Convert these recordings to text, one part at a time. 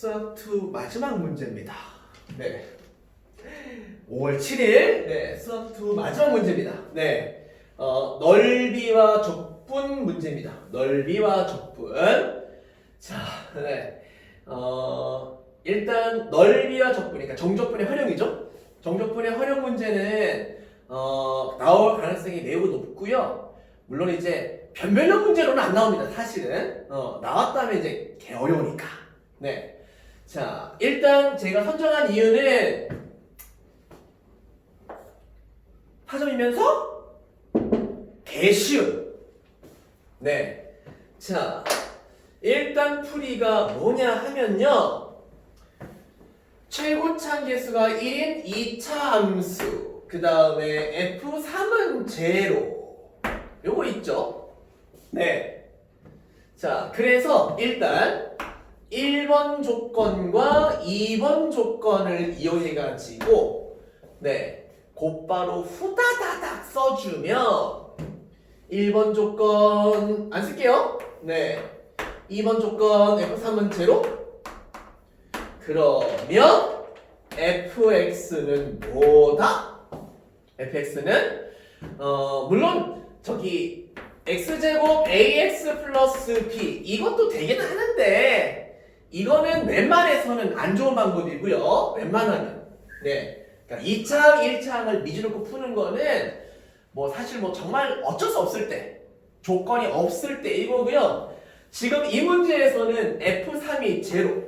수학 2 마지막 문제입니다. 네. 5월 7일 네, 수학 2 마지막 문제입니다. 네. 어, 넓이와 적분 문제입니다. 넓이와 적분. 자, 네. 어, 일단 넓이와 적분이니까 정적분의 활용이죠. 정적분의 활용 문제는 어, 나올 가능성이 매우 높고요. 물론 이제 변별력 문제로는 안 나옵니다. 사실은 어, 나왔다면 이제 개 어려우니까. 네. 자, 일단 제가 선정한 이유는 파점이면서 개쉬운. 네. 자, 일단 풀이가 뭐냐 하면요. 최고차 계수가 1인 2차 함수. 그 다음에 F3은 제로. 요거 있죠? 네. 자, 그래서 일단 1번 조건과 2번 조건을 이용해가지고, 네. 곧바로 후다다닥 써주면 1번 조건 안 쓸게요. 네. 2번 조건 F3은 제로. 그러면 fx는 뭐다? fx는 어 물론 저기 x제곱 ax 플러스 b 이것도 되긴 하는데 이거는 웬만해서는 안 좋은 방법이고요. 웬만하면 네. 그러니까 2차항, 1차항을 미지놓고 푸는 거는 뭐 사실 뭐 정말 어쩔 수 없을 때 조건이 없을 때 이거고요. 지금 이 문제에서는 F3이 제로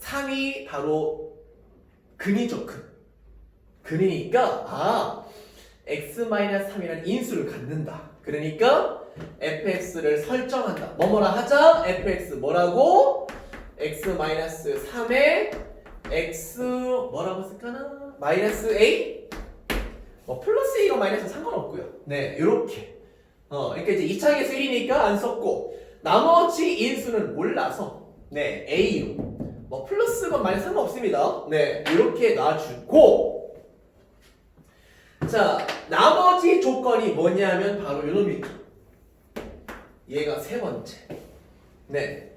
3이 바로 근이죠 근 근이니까 아 x-3이라는 인수를 갖는다 그러니까 fx를 설정한다. 뭐뭐라 하자? fx 뭐라고? x-3에 x 뭐라고 쓸까나? 마이너스 a? 뭐 플러스 a가 마이너스 상관없고요. 네 이렇게. 어 그러니까 이제 2차 계수 1이니까 안 썼고 나머지 인수는 몰라서 네 a로 뭐 플러스건 마이너스 상관없습니다. 네 이렇게 놔주고. 자 나머지 조건이 뭐냐면 바로 요놈이죠 얘가 세 번째 네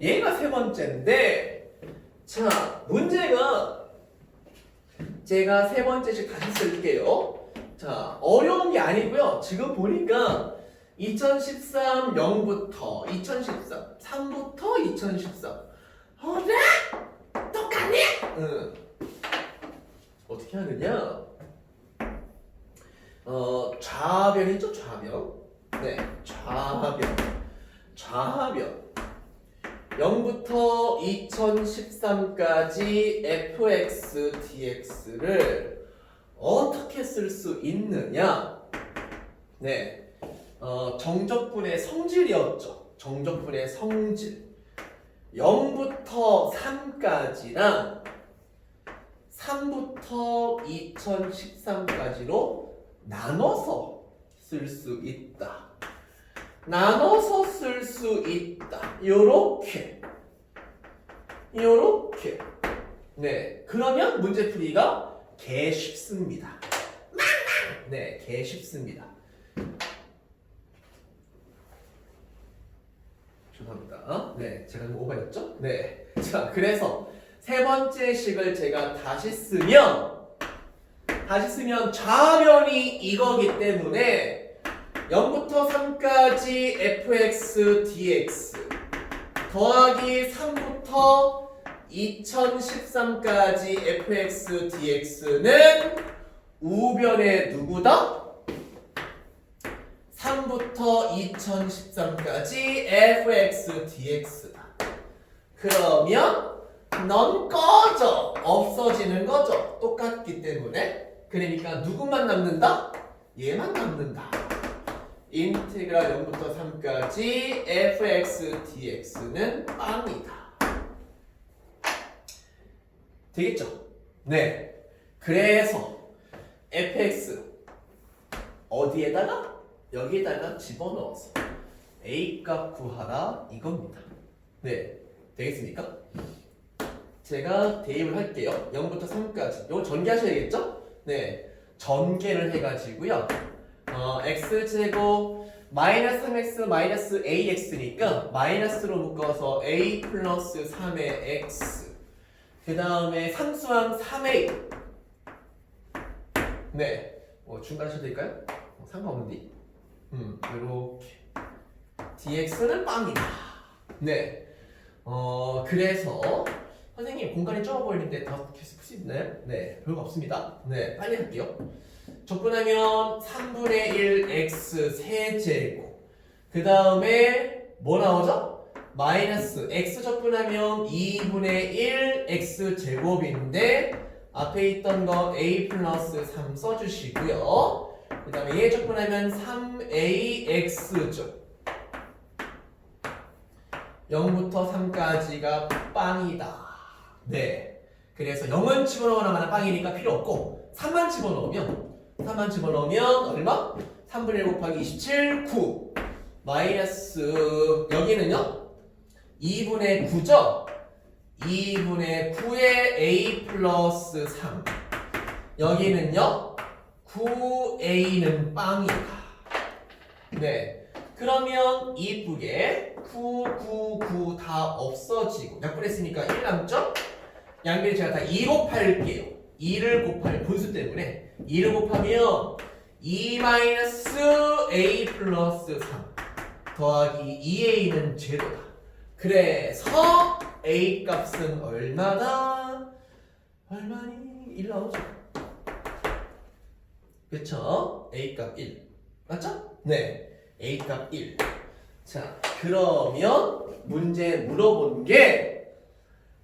얘가 세 번째인데 자 문제가 제가 세 번째씩 다시 쓸게요 자 어려운 게 아니고요 지금 보니까 2013 0부터 2013 3부터 2013 어라? 똑같네? 응. 어떻게 하느냐? 어, 좌변이죠, 좌변. 네, 좌변. 좌변. 0부터 2013까지 fx, dx를 어떻게 쓸 수 있느냐? 네, 어, 정적분의 성질이었죠. 정적분의 성질. 0부터 3까지랑 3부터 2013까지로 나눠서 쓸 수 있다. 나눠서 쓸 수 있다. 요렇게. 요렇게. 네. 그러면 문제 풀이가 개 쉽습니다. 네, 개 쉽습니다. 죄송합니다. 네, 제가 좀 오버했죠? 네. 자, 그래서 세 번째 식을 제가 다시 쓰면 다시 쓰면 좌변이 이거기 때문에 0부터 3까지 fx dx 더하기 3부터 2013까지 fx dx는 우변의 누구다? 3부터 2013까지 fx dx다. 그러면 넌 꺼져 없어지는 거죠. 똑같기 때문에 그러니까 누구만 남는다? 얘만 남는다. 인테그랄 0부터 3까지 fx dx는 빵이다. 되겠죠? 네. 그래서 fx 어디에다가 여기에다가 집어넣어서 a 값 구하라 이겁니다. 네, 되겠습니까? 제가 대입을 할게요. 0부터 3까지. 이거 전개하셔야겠죠? 네, 전개를 해가지고요. 어, x 제곱 마이너스 3x 마이너스 ax니까 마이너스로 묶어서 a 플러스 3의 x. 그 다음에 상수항 3a 네, 뭐 중간 하셔도 될까요? 어, 상관없는데. 음, 이렇게. dx는 빵이다. 네, 어 그래서 선생님 공간이 좁아 보이는데 더 계속 풀수 있나요? 네, 별거 없습니다. 네, 빨리 할게요 적분하면 3분의 1 x 세제곱. 그 다음에 뭐 나오죠? 마이너스 x 적분하면 2분의 1 x 제곱인데 앞에 있던 거 a 플러스 3 써주시고요. 그 다음에 얘 적분하면 3ax죠 0부터 3까지가 빵이다. 네. 그래서 0은 집어넣으면 빵이니까 필요 없고 3만 집어넣으면 3만 집어넣으면 얼마? 3분의 1 곱하기 27, 9 마이너스 여기는요? 2분의 9죠? 2분의 9의 a 플러스 3 여기는요? 9a는 빵이다 네 그러면 이쁘게 9, 9, 9 다 없어지고 약분했으니까 1 남죠? 양변 제가 다 2 곱할게요 2를 곱할 분수 때문에 2를 곱하면 2 마이너스 a 플러스 3 더하기 2a는 제로다. 그래서 a 값은 얼마다? 얼마니? 1 나오죠. 그쵸? a 값 1. 맞죠? 네. a 값 1. 자, 그러면 문제 물어본 게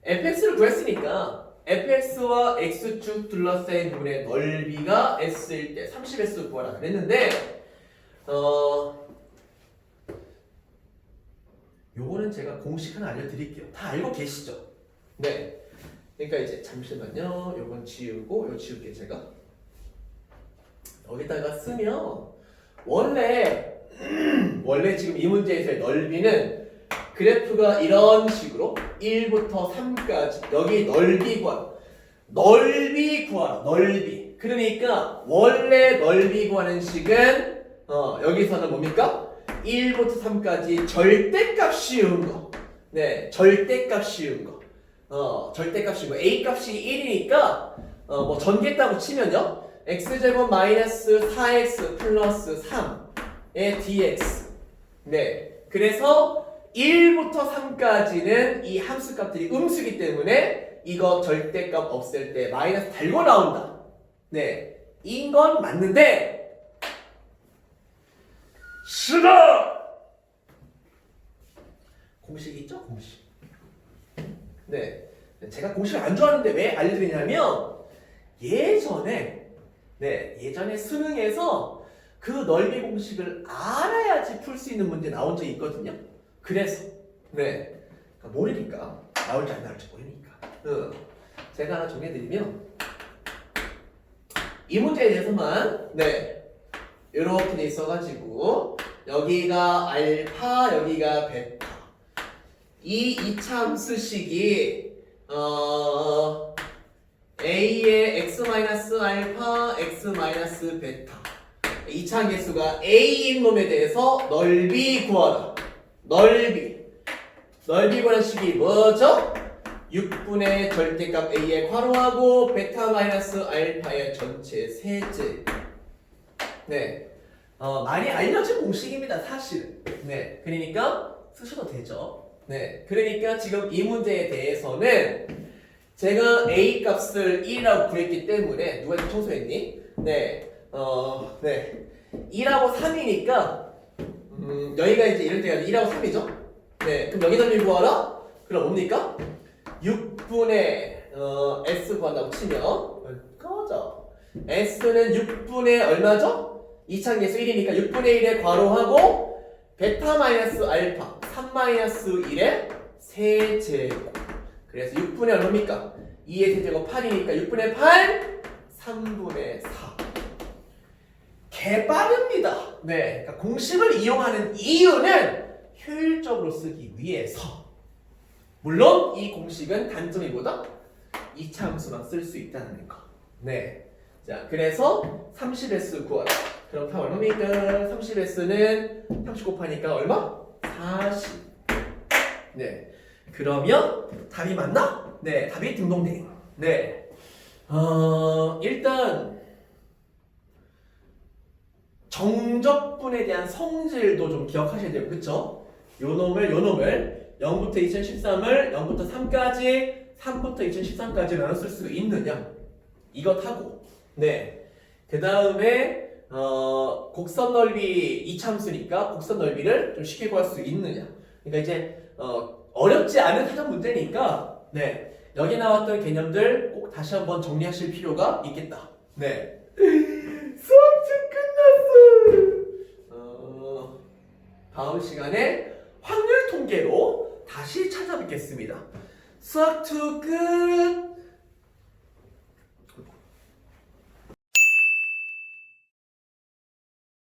fx를 구했으니까 fx와 x축 둘러싸인 부분의 넓이가 s일 때 30s 구하라 그랬는데 어 요거는 제가 공식 하나 알려드릴게요. 다 알고 계시죠? 네. 그러니까 이제 잠시만요. 요건 지우고 요 지울게 제가 여기다가 쓰면 원래 원래 지금 이 문제에서의 넓이는 그래프가 이런 식으로 1부터 3까지 여기 넓이 구하 넓이 구하라 넓이 그러니까 원래 넓이 구하는 식은 어, 여기서는 뭡니까? 1부터 3까지 절대값 씌운 거. 네, 절대값 씌운 거. 어, 절대값 씌운 거. A 값이 1이니까 어, 뭐 전개했다고 치면요. x제곱 마이너스 4x 플러스 3의 dx. 네. 그래서 1부터 3까지는 이 함수 값들이 음수기 때문에 이거 절대값 없앨 때 마이너스 달고 나온다. 네. 이건 맞는데 싫어! 공식 있죠? 공식. 네. 제가 공식을 안 좋아하는데 왜 알려드리냐면 예전에 네 예전에 수능에서 그 넓이 공식을 알아야지 풀 수 있는 문제 나온 적이 있거든요. 그래서. 네. 그러니까 모르니까. 나올지 안 나올지 모르니까. 응. 제가 하나 정해드리면 이 문제에 대해서만 네. 이렇게 돼 있어가지고 여기가 알파 여기가 베타. 이 이차함수식이 어 a의 x 마이너스 알파 x 마이너스 베타. 이차함 개수가 a인 놈에 대해서 넓이 구하라 넓이 넓이 구하는 식이 뭐죠? 6분의 절대값 a의 괄호하고 베타 마이너스 알파의 전체 세제 네 어, 많이 알려진 공식입니다, 사실. 네, 그러니까 쓰셔도 되죠. 네, 그러니까 지금 이 문제에 대해서는 제가 a 값을 1이라고 구했기 때문에 누가 청소했니? 네, 어, 네, 2라고 3이니까 음, 여기가 이제 이럴 때가 2라고 3이죠. 네, 그럼 여기다 를 구하라? 그럼 뭡니까? 6분의 어, s 구한다고 치면 꺼져. s는 6분의 얼마죠? 이차계수 1이니까 6분의 1에 괄호하고 베타 마이너스 알파 3 마이너스 1의 세제곱 그래서 6분의 얼마입니까? 2의 세제곱 8이니까 6분의 8 3분의 4 개빠릅니다 네, 그러니까 공식을 이용하는 이유는 효율적으로 쓰기 위해서 물론 이 공식은 단점이 뭐다? 이차 함수만 쓸 수 있다는 거 네. 자, 그래서 30S 구하라. 그렇다면 얼마입니까? 30S는 30 곱하니까 얼마? 40. 네. 그러면 답이 맞나? 네, 답이 등동댕. 네. 어, 일단 정적분에 대한 성질도 좀 기억하셔야 돼요. 그쵸? 요 놈을, 요 놈을 0부터 2013을 0부터 3까지, 3부터 2013까지 나눠 쓸 수 있느냐? 이거 타고. 네. 그 다음에, 어, 곡선 넓이 이참수니까 곡선 넓이를 좀 쉽게 구할 수 있느냐? 그러니까 이제, 어, 어렵지 않은 사전 문제니까, 네. 여기 나왔던 개념들 꼭 다시 한번 정리하실 필요가 있겠다. 네. 수학책 끝났어! 어, 다음 시간에 확률 통계로 다시 찾아뵙겠습니다. 수학 2 끝!